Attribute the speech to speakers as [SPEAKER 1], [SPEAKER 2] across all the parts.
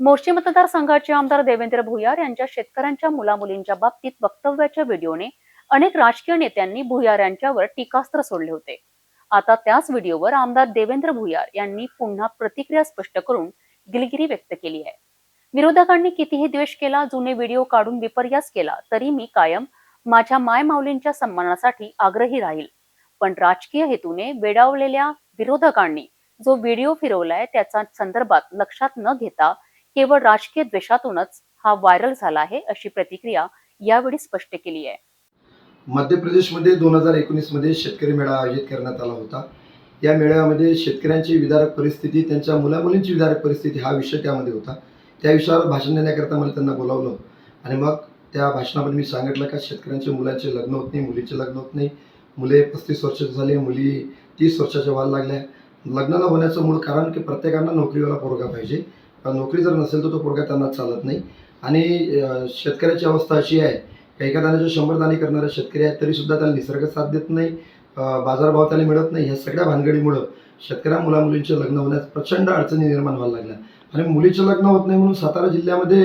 [SPEAKER 1] मोर्शी मतदारसंघाचे आमदार देवेंद्र भुयार यांच्या शेतकऱ्यांच्या मुलामुलींच्या बाबतीत वक्तव्याच्या व्हिडिओने अनेक राजकीय नेत्यांनी भुयार यांच्यावर टीकास्त्र सोडले होते. आता त्याच व्हिडिओवर आमदार देवेंद्र भुयार यांनी पुन्हा प्रतिक्रिया स्पष्ट करून दिलगिरी व्यक्त केली आहे. विरोधकांनी कितीही द्वेष केला जुने व्हिडिओ काढून विपर्यास केला तरी मी कायम माझ्या माय माऊलींच्या सन्मानासाठी आग्रही राहील. पण राजकीय हेतूने वेडावलेल्या विरोधकांनी जो व्हिडिओ फिरवलाय त्याचा संदर्भात लक्षात न घेता केवळ राजकीय द्वेषातूनच हा व्हायरल झाला आहे अशी प्रतिक्रिया यावेळी स्पष्ट केली आहे.
[SPEAKER 2] मध्य प्रदेशमध्ये दोन हजार एकोणीसमध्ये शेतकरी मेळा आयोजित करण्यात आला होता. या मेळाव्यामध्ये शेतकऱ्यांची विदारक परिस्थिती त्यांच्या मुलामुलींची विदारक परिस्थिती हा विषय त्यामध्ये होता. त्या विषयावर भाषण देण्याकरता मला त्यांना बोलावलं. आणि मग त्या भाषणामध्ये मी सांगितलं का शेतकऱ्यांच्या मुलांचे लग्न होत नाही मुलीचे लग्न होत नाही. मुले पस्तीस वर्षाचे झाले मुली तीस वर्षाच्या व्हायला लागल्या. लग्नाला होण्याचं मूळ कारण की प्रत्येकांना नोकरीवाला पोरगा पाहिजे. नोकरी जर नसेल तर तो पोरगा त्यांना चालत नाही. आणि शेतकऱ्याची अवस्था अशी आहे का एका दाण्याचे शंभर दाणे करणारे शेतकरी आहेत तरीसुद्धा त्याला निसर्ग साथ देत नाही बाजारभाव त्याला मिळत नाही ह्या सगळ्या भानगडीमुळं शेतकऱ्या मुलामुलींचे लग्न होण्यास प्रचंड अडचणी निर्माण व्हायला लागल्या. आणि मुलीचं लग्न होत नाही म्हणून सातारा जिल्ह्यामध्ये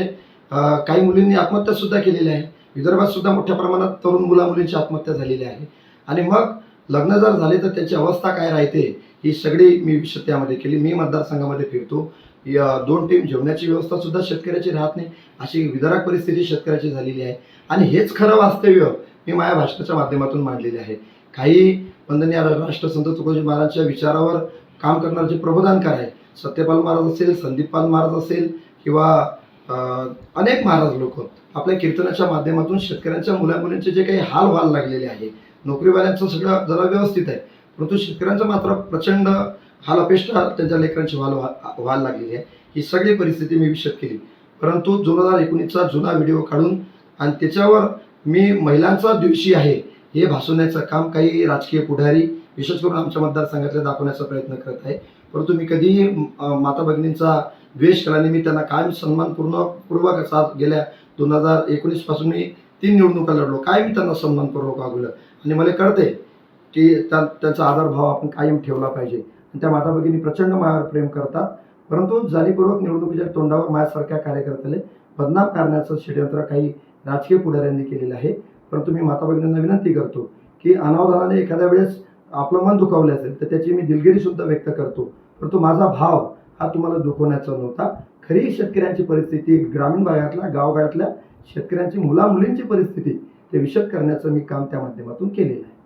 [SPEAKER 2] काही मुलींनी आत्महत्या सुद्धा केलेल्या आहे. विदर्भात सुद्धा मोठ्या प्रमाणात तरुण मुलामुलींची आत्महत्या झालेली आहे. आणि मग लग्न जर झाले तर त्याची अवस्था काय राहते ही सगळी मी विषय त्यामध्ये केली. मी मतदारसंघामध्ये फिरतो. या दोन टीम जेवणाची व्यवस्था सुद्धा शेतकऱ्याची राहत नाही. अशी विदारक परिस्थिती शेतकऱ्याची झालेली आहे. आणि हेच खरं वास्तव्य मी माझ्या भाषणाच्या माध्यमातून मांडलेले आहे. काही वंदनीय राष्ट्रसंत तुकोजी महाराजांच्या विचारावर काम करणारे जे प्रबोधनकार आहे सत्यपाल महाराज असेल संदीपपाल महाराज असेल किंवा अनेक महाराज लोक आपल्या कीर्तनाच्या माध्यमातून शेतकऱ्यांच्या मुलामुलींचे जे काही हाल व्हायला लागलेले आहे नोकरीवाल्यांचं सगळं जरा व्यवस्थित आहे. परंतु शेतकऱ्यांचं मात्र प्रचंड हाल अपेष्टा त्यांच्या लेकरांची व्हाल व्हायला लागलेली आहे. ही सगळी परिस्थिती मी विषद केली. परंतु दोन हजार एकोणीसचा जुना व्हिडिओ काढून आणि त्याच्यावर मी महिलांचा दिवशी आहे हे भासवण्याचं काम काही राजकीय पुढारी विशेष करून आमच्या मतदारसंघातल्या दाखवण्याचा प्रयत्न करत आहे. परंतु मी कधीही माता भगिनींचा द्वेष केला मी त्यांना कायम सन्मानपूर्णपूर्वक साथ गेल्या दोन हजार एकोणीसपासून मी तीन निवडणुका लढलो. काय मी त्यांना सन्मानपूर्वक वागवलं. आणि मला कळते की त्या त्यांचा आदरभाव आपण कायम ठेवला पाहिजे. त्या माता भगिनी प्रचंड मायावर प्रेम करतात. परंतु जाणीवपूर्वक निवडणुकीच्या तोंडावर माझ्यासारख्या कार्यकर्त्याला बदनाम करण्याचं षडयंत्र काही राजकीय पुढाऱ्यांनी केलेलं आहे. परंतु मी माता भगिनींना विनंती करतो की अनावधानाने एखाद्या वेळेस आपलं मन दुखावलं असेल तर त्याची मी दिलगिरीसुद्धा व्यक्त करतो. परंतु माझा भाव हा तुम्हाला दुखवण्याचा नव्हता. खरी शेतकऱ्यांची परिस्थिती ग्रामीण भागातल्या गावगाळातल्या शेतकऱ्यांची मुलामुलींची परिस्थिती ते विशद करण्याचं मी काम त्या माध्यमातून केलेलं आहे.